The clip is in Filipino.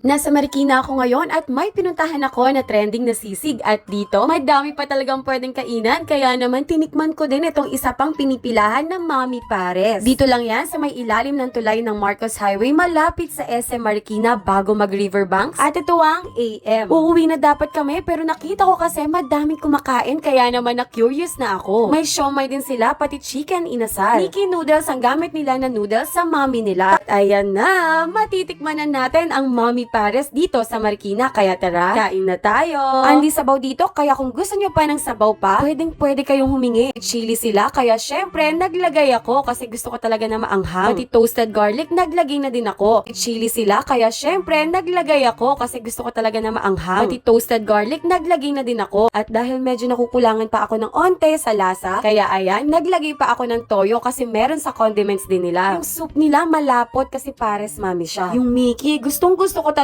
Nasa Marikina ako ngayon at may pinuntahan ako na trending na sisig at dito madami pa talagang pwedeng kainan kaya naman tinikman ko din itong isa pang pinipilahan ng Mami Pares. Dito lang yan sa may ilalim ng tulay ng Marcos Highway malapit sa SM Marikina bago mag Riverbanks at ito ang AM. Uuwi na dapat kami pero nakita ko kasi madaming kumakain kaya naman na curious na ako. May siomay din sila pati chicken inasal. Mickey noodles ang gamit nila na noodles sa Mami nila. At ayan na, matitikman na natin ang Mami Pares dito sa Marikina. Kaya tara, kain na tayo. Andi sabaw dito, kaya kung gusto nyo pa ng sabaw pa, pwedeng pwede kayong humingi. Chili sila, kaya syempre, naglagay ako kasi gusto ko talaga na maanghang. Pati toasted garlic, naglagay na din ako. Chili sila, kaya syempre, naglagay ako kasi gusto ko talaga na maanghang. Pati toasted garlic, naglagay na din ako. At dahil medyo nakukulangan pa ako ng onte sa lasa, kaya ayan, naglagay pa ako ng toyo kasi meron sa condiments din nila. Yung soup nila malapot kasi pares mami siya. Yung Mickey, gustong gusto ko